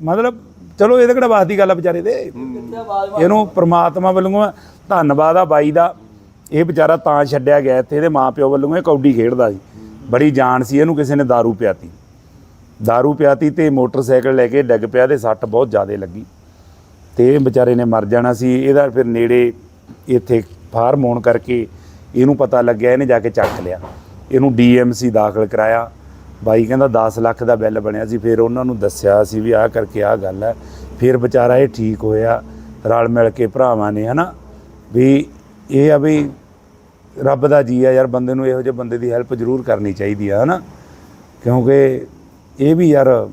ਮਤਲਬ ਚਲੋ ਇਹਦੇ ਕਿਹੜਾ ਬਾਤ ਦੀ ਗੱਲ ਆ ਵਿਚਾਰੇ ਦੇ ਇਹਨੂੰ ਪ੍ਰਮਾਤਮਾ ਵੱਲੋਂ ਧੰਨਵਾਦ ਆ ਬਾਈ ਦਾ ਇਹ ਵਿਚਾਰਾ ਤਾਂ ਛੱਡਿਆ ਗਿਆ ਇੱਥੇ ਇਹਦੇ ਮਾਪਿਓ ਵੱਲੋਂ ਇਹ ਕੌਡੀ ਖੇਡਦਾ ਸੀ ਬੜੀ ਜਾਨ ਸੀ ਇਹਨੂੰ ਕਿਸੇ ਨੇ दारू ਪਿਆਤੀ दारू ਪਿਆਤੀ ਤੇ ਮੋਟਰਸਾਈਕਲ ਲੈ ਕੇ ਡਿੱਗ ਪਿਆ ਤੇ ਸੱਟ ਬਹੁਤ ਜ਼ਿਆਦਾ ਲੱਗੀ ਤੇ ਇਹ ਵਿਚਾਰੇ ਨੇ ਮਰ ਜਾਣਾ ਸੀ ਇਹਦਾ ਫਿਰ ਨੇੜੇ ਇੱਥੇ ਫਾਰਮ ਹੋਣ ਕਰਕੇ ਇਹਨੂੰ ਪਤਾ ਲੱਗਿਆ ਇਹਨੇ ਜਾ ਕੇ ਚੱਕ ਲਿਆ ਇਹਨੂੰ ਡੀਐਮਸੀ ਦਾਖਲ ਕਰਾਇਆ ਬਾਈ ਕਹਿੰਦਾ 10 ਲੱਖ ਦਾ ਬਿੱਲ ਬਣਿਆ ਸੀ, ਫਿਰ ਉਹਨਾਂ ਨੂੰ ਦੱਸਿਆ ਸੀ ਵੀ ਆਹ ਕਰਕੇ ਆਹ ਗੱਲ ਹੈ। ਫਿਰ ਵਿਚਾਰਾ ਇਹ ਠੀਕ ਹੋਇਆ, ਰਲ ਮਿਲ ਕੇ ਭਰਾਵਾਂ ਨੇ, ਹਨਾ? ਵੀ ਇਹ ਆ ਵੀ ਰੱਬ ਦਾ ਜੀ ਆ ਯਾਰ, ਬੰਦੇ ਨੂੰ ਇਹੋ ਜਿਹੇ ਬੰਦੇ ਦੀ ਹੈਲਪ ਜ਼ਰੂਰ ਕਰਨੀ ਚਾਹੀਦੀ ਆ, ਹਨਾ? ਕਿਉਂਕਿ ਇਹ ਵੀ ਯਾਰ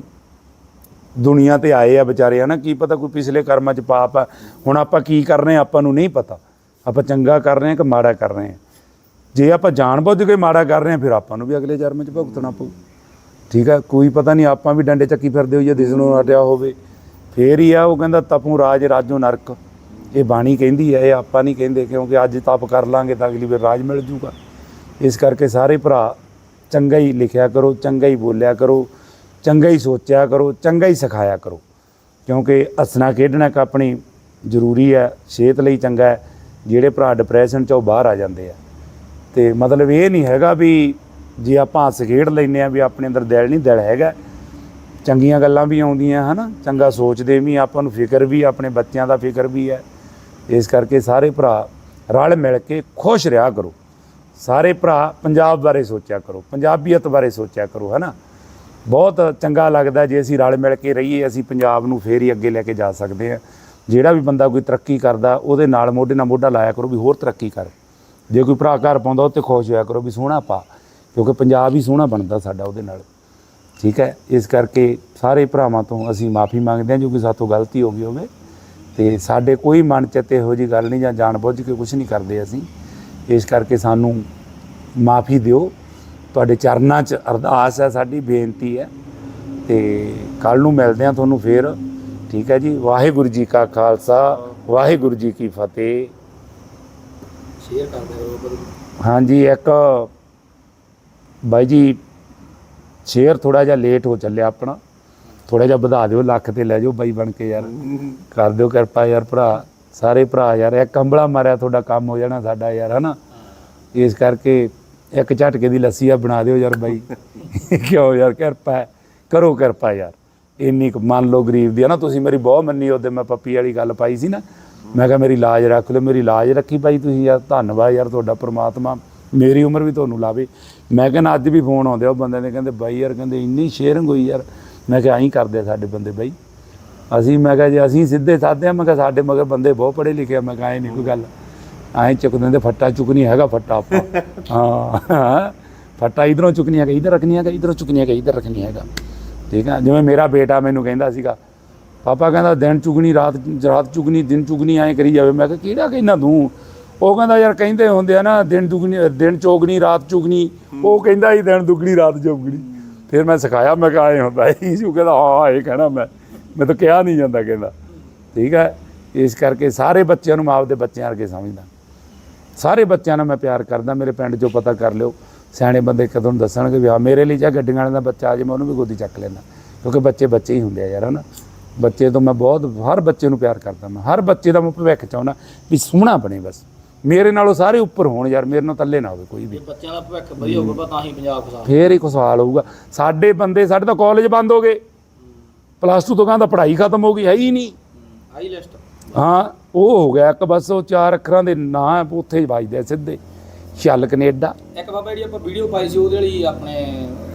ਦੁਨੀਆ ਤੇ ਆਏ ਆ ਵਿਚਾਰੇ, ਹਨਾ? ਕੀ ਪਤਾ ਕੋਈ ਪਿਛਲੇ ਕਰਮਾਂ ਚ ਪਾਪ ਆ। ਹੁਣ ਆਪਾਂ ਕੀ ਕਰ ਰਹੇ ਆ, ਆਪਾਂ ਨੂੰ ਨਹੀਂ ਪਤਾ। ਆਪਾਂ ਚੰਗਾ ਕਰ ਰਹੇ ਆ ਕਿ ਮਾੜਾ ਕਰ ਰਹੇ ਆ? ਜੇ ਆਪਾਂ ਜਾਣਬੁੱਝ ਕੇ ਮਾੜਾ ਕਰ ਰਹੇ ਆ, ਫਿਰ ਆਪਾਂ ਨੂੰ ਵੀ ਅਗਲੇ ਜਨਮ ਚ ਭੁਗਤਣਾ ਪਊ। ਠੀਕ ਆ, ਕੋਈ ਪਤਾ ਨਹੀਂ, ਆਪਾਂ ਵੀ ਡੰਡੇ ਚੱਕੀ ਫਿਰਦੇ ਹੋਈਏ ਦਿਸ ਨੂੰ ਹਟਿਆ ਹੋਵੇ। ਫੇਰ ਹੀ ਆ, ਉਹ ਕਹਿੰਦਾ, ਤਪੂ ਰਾਜ, ਰਾਜੋ ਨਰਕ। ਇਹ ਬਾਣੀ ਕਹਿੰਦੀ ਹੈ, ਇਹ ਆਪਾਂ ਨਹੀਂ ਕਹਿੰਦੇ, ਕਿਉਂਕਿ ਅੱਜ ਤਪ ਕਰ ਲਾਂਗੇ ਤਾਂ ਅਗਲੀ ਵਾਰ ਰਾਜ ਮਿਲ ਜੂਗਾ। ਇਸ ਕਰਕੇ ਸਾਰੇ ਭਰਾ ਚੰਗਾ ਹੀ ਲਿਖਿਆ ਕਰੋ, ਚੰਗਾ ਹੀ ਬੋਲਿਆ ਕਰੋ, ਚੰਗਾ ਹੀ ਸੋਚਿਆ ਕਰੋ, ਚੰਗਾ ਹੀ ਸਿਖਾਇਆ ਕਰੋ। ਕਿਉਂਕਿ ਹੱਸਣਾ ਖੇਡਣਾ ਇੱਕ ਆਪਣੀ ਜ਼ਰੂਰੀ ਹੈ, ਸਿਹਤ ਲਈ ਚੰਗਾ ਹੈ। ਜਿਹੜੇ ਭਰਾ ਡਿਪਰੈਸ਼ਨ ਚੋਂ ਬਾਹਰ ਆ ਜਾਂਦੇ ਆ। ਤੇ ਮਤਲਬ ਇਹ ਨਹੀਂ ਹੈਗਾ ਵੀ ਜੇ ਆਪਾਂ ਹੱਸ ਖੇਡ ਲੈਨੇ ਆ ਵੀ ਆਪਣੇ ਅੰਦਰ ਦਿਲ ਨਹੀਂ, ਦਿਲ ਹੈਗਾ। ਚੰਗੀਆਂ ਗੱਲਾਂ ਵੀ ਆਉਂਦੀਆਂ, ਹਨਾ? ਚੰਗਾ ਸੋਚਦੇ ਵੀ, ਆਪਾਂ ਨੂੰ ਫਿਕਰ ਵੀ, ਆਪਣੇ ਬੱਚਿਆਂ ਦਾ ਫਿਕਰ ਵੀ ਹੈ। ਇਸ ਕਰਕੇ ਸਾਰੇ ਭਰਾ ਰਲ ਮਿਲ ਕੇ ਖੁਸ਼ ਰਿਹਾ ਕਰੋ। ਸਾਰੇ ਭਰਾ ਪੰਜਾਬ ਬਾਰੇ ਸੋਚਿਆ ਕਰੋ, ਪੰਜਾਬੀਅਤ ਬਾਰੇ ਸੋਚਿਆ ਕਰੋ, ਹਨਾ? ਬਹੁਤ ਚੰਗਾ ਲੱਗਦਾ ਜੇ ਅਸੀਂ ਰਲ ਮਿਲ ਕੇ ਰਹੀਏ, ਅਸੀਂ ਪੰਜਾਬ ਨੂੰ ਫੇਰ ਹੀ ਅੱਗੇ ਲੈ ਕੇ ਜਾ ਸਕਦੇ ਹਾਂ। ਜਿਹੜਾ ਵੀ ਬੰਦਾ ਕੋਈ ਤਰੱਕੀ ਕਰਦਾ, ਉਹਦੇ ਨਾਲ ਮੋਢੇ ਨਾਲ ਮੋਢਾ ਲਾਇਆ ਕਰੋ ਵੀ ਹੋਰ ਤਰੱਕੀ ਕਰ। ਜੇ ਕੋਈ ਭਰਾ ਘਰ ਪਾਉਂਦਾ, ਉਹ ਤੇ ਖੁਸ਼ ਹੋਇਆ ਕਰੋ ਵੀ ਸੋਹਣਾ ਪਾ ਕਿਉਂਕਿ ਪੰਜਾਬ ਹੀ ਸੋਹਣਾ ਬਣਦਾ ਸਾਡਾ ਉਹਦੇ ਨਾਲ। ਠੀਕ ਹੈ? ਇਸ ਕਰਕੇ ਸਾਰੇ ਭਰਾਵਾਂ ਤੋਂ ਅਸੀਂ ਮਾਫੀ ਮੰਗਦੇ ਹਾਂ ਜੋ ਕਿ ਸਾਤੋਂ ਗਲਤੀ ਹੋ ਗਈ ਹੋਵੇ। ਤੇ ਸਾਡੇ ਕੋਈ ਮਨ ਚ ਤੇ ਇਹੋ ਜੀ ਗੱਲ ਨਹੀਂ ਜਾਂ ਜਾਣ ਬੁੱਝ ਕੇ ਕੁਝ ਨਹੀਂ ਕਰਦੇ ਅਸੀਂ। ਇਸ ਕਰਕੇ ਸਾਨੂੰ ਮਾਫੀ ਦਿਓ। ਤੁਹਾਡੇ ਚਰਨਾਂ 'ਚ ਅਰਦਾਸ ਹੈ ਸਾਡੀ ਬੇਨਤੀ ਹੈ। ਤੇ ਕੱਲ ਨੂੰ ਮਿਲਦੇ ਹਾਂ ਤੁਹਾਨੂੰ ਫੇਰ। ਠੀਕ ਹੈ ਜੀ? ਵਾਹਿਗੁਰੂ ਜੀ ਕਾ ਖਾਲਸਾ ਵਾਹਿਗੁਰੂ ਜੀ ਕੀ ਫਤਿਹ। ਸ਼ੇਅਰ ਕਰਦੇ ਰਹੋ ਹਾਂਜੀ ਇੱਕ ਬਾਈ ਜੀ, ਸ਼ੇਅਰ ਥੋੜਾ ਜਿਹਾ ਲੇਟ ਹੋ ਚੱਲਿਆ ਆਪਣਾ। ਥੋੜਾ ਜਿਹਾ ਵਧਾ ਦਿਓ, ਲੱਖ ਤੇ ਲੈ ਜਾਓ ਬਾਈ ਬਣ ਕੇ ਯਾਰ। ਕਰ ਦਿਓ ਕਿਰਪਾ ਯਾਰ ਭਰਾ, ਸਾਰੇ ਭਰਾ ਯਾਰ ਇੱਕ ਕੰਬਲਾ ਮਾਰਿਆ ਤੁਹਾਡਾ ਕੰਮ ਹੋ ਜਾਣਾ ਸਾਡਾ ਯਾਰ, ਹਨਾ? ਇਸ ਕਰਕੇ ਇੱਕ ਝਟਕੇ ਦੀ ਲੱਸੀ ਆ, ਬਣਾ ਦਿਓ ਯਾਰ ਬਾਈ। ਕਿਉਂ ਯਾਰ, ਕਿਰਪਾ ਕਰੋ ਕਿਰਪਾ ਯਾਰ। ਇੰਨੀ ਕੁ ਮੰਨ ਲਓ ਗਰੀਬ ਦੀ ਹੈ ਨਾ, ਤੁਸੀਂ ਮੇਰੀ ਬਹੁਤ ਮੰਨੀ ਉਹਦੇ ਮੈਂ ਪੱਪੀ ਵਾਲੀ ਗੱਲ ਪਾਈ ਸੀ ਨਾ। ਮੈਂ ਕਿਹਾ ਮੇਰੀ ਲਾਜ ਰੱਖ ਲਓ, ਮੇਰੀ ਲਾਜ ਰੱਖੀ ਬਾਈ ਤੁਸੀਂ ਯਾਰ, ਧੰਨਵਾਦ ਯਾਰ ਤੁਹਾਡਾ ਪ੍ਰਮਾਤਮਾ। ਮੇਰੀ ਉਮਰ ਵੀ ਤੁਹਾਨੂੰ ਲਾਵੇ। ਮੈਂ ਕਹਿੰਦਾ ਅੱਜ ਵੀ ਫੋਨ ਆਉਂਦੇ ਆ ਉਹ ਬੰਦੇ ਨੇ ਕਹਿੰਦੇ ਬਾਈ ਯਾਰ ਕਹਿੰਦੇ ਇੰਨੀ ਸ਼ੇਅਰਿੰਗ ਹੋਈ ਯਾਰ। ਮੈਂ ਕਿਹਾ ਐਂ ਕਰਦੇ ਆ ਸਾਡੇ ਬੰਦੇ ਬਾਈ। ਅਸੀਂ ਮੈਂ ਕਿਹਾ ਜੇ ਅਸੀਂ ਸਿੱਧੇ ਸਾਦੇ ਆ ਮੈਂ ਕਿਹਾ ਸਾਡੇ ਮਗਰ ਬੰਦੇ ਬਹੁਤ ਪੜ੍ਹੇ ਲਿਖੇ ਆ। ਮੈਂ ਕਿਹਾ ਐ ਨਹੀਂ ਕੋਈ ਗੱਲ। ਐਂ ਚੁੱਕ ਦਿੰਦੇ ਫੱਟਾ ਚੁੱਕਣੀ ਹੈਗਾ ਫੱਟਾ ਆਪਾਂ। ਹਾਂ ਫੱਟਾ ਇਧਰੋਂ ਚੁੱਕਣੀ ਹੈਗਾ ਇਧਰ ਰੱਖਣੀ ਹੈਗਾ ਇਧਰੋਂ ਚੁੱਕਣੀ ਹੈਗਾ ਇਧਰ ਰੱਖਣੀ ਹੈਗਾ। ਠੀਕ ਹੈ ਜਿਵੇਂ ਮੇਰਾ ਬੇਟਾ ਮੈਨੂੰ ਕਹਿੰਦਾ ਸੀਗਾ ਪਾਪਾ ਕਹਿੰਦਾ ਦਿਨ ਚੁਗਣੀ ਰਾਤ ਰਾਤ ਚੁਗਣੀ ਦਿਨ ਚੁਗਣੀ ਐਂ ਕਰੀ ਜਾਵੇ। ਮੈਂ ਕਿਹਾ ਕਿਹੜਾ ਕਹਿੰਦਾ ਤੂੰ? ਉਹ ਕਹਿੰਦਾ ਯਾਰ ਕਹਿੰਦੇ ਹੁੰਦੇ ਆ ਨਾ, ਦਿਨ ਦੁਗਣੀ, ਦਿਨ ਚੋਗਣੀ, ਰਾਤ ਚੁਗਣੀ। ਉਹ ਕਹਿੰਦਾ ਹੀ ਦਿਨ ਦੁਗਣੀ, ਰਾਤ ਚੋਗਣੀ। ਫਿਰ ਮੈਂ ਸਿਖਾਇਆ, ਮੈਂ ਕਿਹਾ ਐਂ ਹੁੰਦਾ ਹੀ ਕਹਿੰਦਾ, ਹਾਂ ਇਹ ਕਹਿਣਾ ਮੈਂ। ਮੈਂ ਤਾਂ ਕਿਹਾ ਨਹੀਂ ਜਾਂਦਾ, ਕਹਿੰਦਾ। ਠੀਕ ਹੈ? ਇਸ ਕਰਕੇ ਸਾਰੇ ਬੱਚਿਆਂ ਨੂੰ ਮੈਂ ਆਪਦੇ ਬੱਚਿਆਂ ਵਰਗੇ ਸਮਝਦਾ। ਸਾਰੇ ਬੱਚਿਆਂ ਨਾਲ ਮੈਂ ਪਿਆਰ ਕਰਦਾ। ਮੇਰੇ ਪਿੰਡ 'ਚੋਂ ਪਤਾ ਕਰ ਲਿਓ। ਸਿਆਣੇ ਬੰਦੇ ਕਦੋਂ ਦੱਸਣਗੇ ਵੀ ਆ ਮੇਰੇ ਲਈ ਜਾਂ ਗੱਡੀਆਂ ਵਾਲੇ ਦਾ ਬੱਚਾ ਆ ਜੇ, ਮੈਂ ਉਹਨੂੰ ਵੀ ਗੋਦੀ ਚੱਕ ਲੈਂਦਾ। ਕਿਉਂਕਿ ਬੱਚੇ ਬੱਚੇ ਹੀ ਹੁੰਦੇ ਆ ਯਾਰ, ਹਨਾ? ਬੱਚੇ ਤੋਂ ਮੈਂ ਬਹੁਤ, ਹਰ ਬੱਚੇ ਨੂੰ ਪਿਆਰ ਕਰਦਾ ਮੈਂ। ਹਰ ਬੱਚੇ ਦਾ ਮੈਂ ਭਵਿੱਖ ਚਾਹੁੰਦਾ ਵੀ ਸੋਹਣਾ ਬਣੇ ਬਸ। ਮੇਰੇ ਨਾਲੋਂ ਸਾਰੇ ਉੱਪਰ ਹੋਣ ਯਾਰ ਮੇਰੇ ਨਾਲ ਥੱਲੇ ਨਾ ਹੋਵੇ ਕੋਈ ਵੀ। ਬੱਚਿਆਂ ਦਾ ਭਵਿੱਖ ਵਧੀਆ ਹੋਊਗਾ ਤਾਂ ਹੀ ਪੰਜਾਬ ਖੁਸ਼ਹਾਲ ਫੇਰ ਹੀ ਖੁਸ਼ਹਾਲ ਹੋਊਗਾ। ਸਾਡੇ ਬੰਦੇ ਸਾਡੇ ਤਾਂ ਕਾਲਜ ਬੰਦ ਹੋ ਗਏ। ਪਲੱਸ 2 ਤੋਂ ਕਹਿੰਦਾ ਪੜ੍ਹਾਈ ਖਤਮ ਹੋ ਗਈ ਹੈ ਹੀ ਨਹੀਂ। ਆਈ ਲਿਸਟ ਹਾਂ ਉਹ ਹੋ ਗਿਆ ਇੱਕ ਬਸ ਉਹ ਚਾਰ ਅੱਖਰਾਂ ਦੇ ਨਾਂ ਉੱਥੇ ਵੱਜਦੇ ਸਿੱਧੇ। ਚੱਲ ਕੈਨੇਡਾ। ਇੱਕ ਬਾਬਾ ਜਿਹੜੀ ਆਪਾਂ ਵੀਡੀਓ ਪਾਈ ਸੀ ਉਹਦੇ ਵਾਲੀ ਆਪਣੇ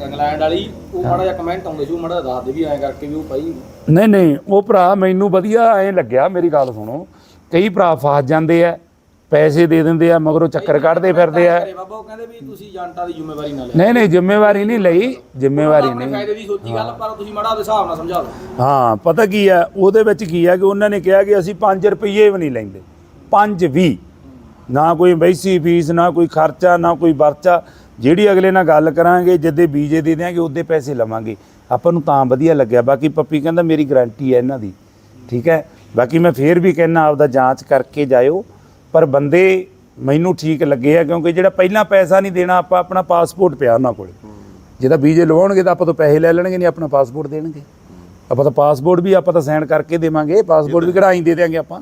ਇੰਗਲੈਂਡ ਵਾਲੀ। ਉਹ ਮਾੜਾ ਜਿਹਾ ਕਮੈਂਟ ਆਉਂਦੇ ਸੀ ਉਹ ਮਾੜਾ ਦੱਸ ਦੇ ਵੀ ਐਂ ਕਰਕੇ ਵੀ ਉਹ ਪਾਈ। ਨਹੀਂ ਨਹੀਂ ਉਹ ਭਰਾ ਮੈਨੂੰ ਵਧੀਆ ਐ ਲੱਗਿਆ ਮੇਰੀ ਗੱਲ ਸੁਣੋ। ਕਈ ਭਰਾ ਫਸ ਜਾਂਦੇ ਆ। ਪੈਸੇ ਦੇ ਦਿੰਦੇ ਆ ਮਗਰੋਂ ਚੱਕਰ ਕੱਢਦੇ ਫਿਰਦੇ ਆ। ਬਾਬਾ ਉਹ ਕਹਿੰਦੇ ਵੀ ਤੁਸੀਂ ਏਜੰਟਾਂ ਦੀ ਜ਼ਿੰਮੇਵਾਰੀ ਨਾ ਲਿਆ ਨਹੀਂ ਨਹੀਂ ਜ਼ਿੰਮੇਵਾਰੀ ਨਹੀਂ ਲਈ ਜ਼ਿੰਮੇਵਾਰੀ ਆਪਣੇ ਨਹੀਂ। ਫਾਇਦੇ ਦੀ ਸੋਚੀ ਗੱਲ ਪਰ ਤੁਸੀਂ ਮਾੜਾ ਉਹਦੇ ਹਿਸਾਬ ਨਾਲ ਸਮਝਾ ਲਓ ਹਾਂ ਪਤਾ ਕੀ ਹੈ ਉਹਦੇ ਵਿੱਚ ਕੀ ਹੈ ਕਿ ਉਹਨਾਂ ਨੇ ਕਿਹਾ ਕਿ ਅਸੀਂ 5 ਰੁਪਏ ਵੀ ਨਹੀਂ ਲੈਂਦੇ। 5 ਵੀ। ਨਾ ਕੋਈ ਵੈਸੀ ਫੀਸ ਨਾ ਕੋਈ ਖਰਚਾ ਨਾ ਕੋਈ ਵਰਚਾ। ਜਿਹੜੀ ਅਗਲੇ ਨਾਲ ਗੱਲ ਕਰਾਂਗੇ ਜਿੱਦੇ ਬੀਜੇ ਦੇ ਦਿਆਂਗੇ ਉਹਦੇ ਪੈਸੇ ਲਵਾਂਗੇ। ਆਪਾਂ ਨੂੰ ਤਾਂ ਵਧੀਆ ਲੱਗਿਆ। ਬਾਕੀ ਪੱਪੀ ਕਹਿੰਦਾ ਮੇਰੀ ਗਾਰੰਟੀ ਹੈ ਇਹਨਾਂ ਦੀ। ਠੀਕ ਹੈ? ਬਾਕੀ ਮੈਂ ਫੇਰ ਵੀ ਕਹਿੰਦਾ ਆਪਦਾ ਜਾਂਚ ਕਰਕੇ ਜਾਇਓ। ਪਰ ਬੰਦੇ ਮੈਨੂੰ ਠੀਕ ਲੱਗੇ ਆ ਕਿਉਂਕਿ ਜਿਹੜਾ ਪਹਿਲਾਂ ਪੈਸਾ ਨਹੀਂ ਦੇਣਾ ਆਪਾਂ ਆਪਣਾ ਪਾਸਪੋਰਟ ਪਿਆ ਉਹਨਾਂ ਕੋਲ। ਜੇ ਤਾਂ ਵੀਜ਼ੇ ਲਵਾਉਣਗੇ ਤਾਂ ਆਪਾਂ ਤੋਂ ਪੈਸੇ ਲੈ ਲੈਣਗੇ ਨਹੀਂ ਆਪਣਾ ਪਾਸਪੋਰਟ ਦੇਣਗੇ। ਆਪਾਂ ਤਾਂ ਪਾਸਪੋਰਟ ਵੀ ਆਪਾਂ ਤਾਂ ਸਾਈਨ ਕਰਕੇ ਦੇਵਾਂਗੇ ਪਾਸਪੋਰਟ ਵੀ ਕਢਾਈ ਦੇ ਦਿਆਂਗੇ ਆਪਾਂ।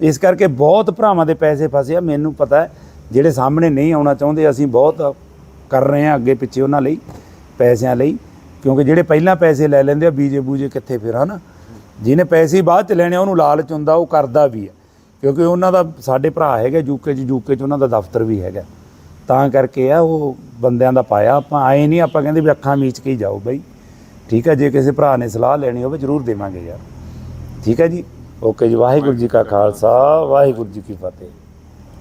ਇਸ ਕਰਕੇ ਬਹੁਤ ਭਰਾਵਾਂ ਦੇ ਪੈਸੇ ਫਸੇ ਆ ਮੈਨੂੰ ਪਤਾ ਹੈ ਜਿਹੜੇ ਸਾਹਮਣੇ ਨਹੀਂ ਆਉਣਾ ਚਾਹੁੰਦੇ ਅਸੀਂ ਬਹੁਤ ਕਰ ਰਹੇ ਹਾਂ ਅੱਗੇ ਪਿੱਛੇ ਉਹਨਾਂ ਲਈ ਪੈਸਿਆਂ ਲਈ। ਕਿਉਂਕਿ ਜਿਹੜੇ ਪਹਿਲਾਂ ਪੈਸੇ ਲੈ ਲੈਂਦੇ ਆ ਬੀਜੇ ਬੂਜੇ ਕਿੱਥੇ ਫਿਰ ਹਨਾ? ਜਿਹਨੇ ਪੈਸੇ ਬਾਅਦ ਚ ਲੈਣੇ ਆ, ਉਹਨੂੰ ਲਾਲਚ ਹੁੰਦਾ ਉਹ ਕਰਦਾ ਵੀ ਹੈ ਕਿਉਂਕਿ ਉਹਨਾਂ ਦਾ ਸਾਡੇ ਭਰਾ ਹੈਗੇ ਯੂਕੇ ਚ ਯੂਕੇ ਚ ਉਹਨਾਂ ਦਾ ਦਫ਼ਤਰ ਵੀ ਹੈਗਾ। ਤਾਂ ਕਰਕੇ ਆ ਉਹ ਬੰਦਿਆਂ ਦਾ ਪਾਇਆ। ਆਪਾਂ ਆਏ ਨਹੀਂ, ਆਪਾਂ ਕਹਿੰਦੇ ਵੀ ਅੱਖਾਂ ਮੀਚ ਕੇ ਹੀ ਜਾਓ ਬਈ। ਠੀਕ ਹੈ ਜੇ ਕਿਸੇ ਭਰਾ ਨੇ ਸਲਾਹ ਲੈਣੀ ਹੋਵੇ ਜਰੂਰ ਦੇਵਾਂਗੇ ਯਾਰ। ਠੀਕ ਹੈ ਜੀ? ਓਕੇ ਜੀ, ਵਾਹਿਗੁਰੂ ਜੀ ਕਾ ਖਾਲਸਾ, ਵਾਹਿਗੁਰੂ ਜੀ ਕੀ ਫਤਿਹ।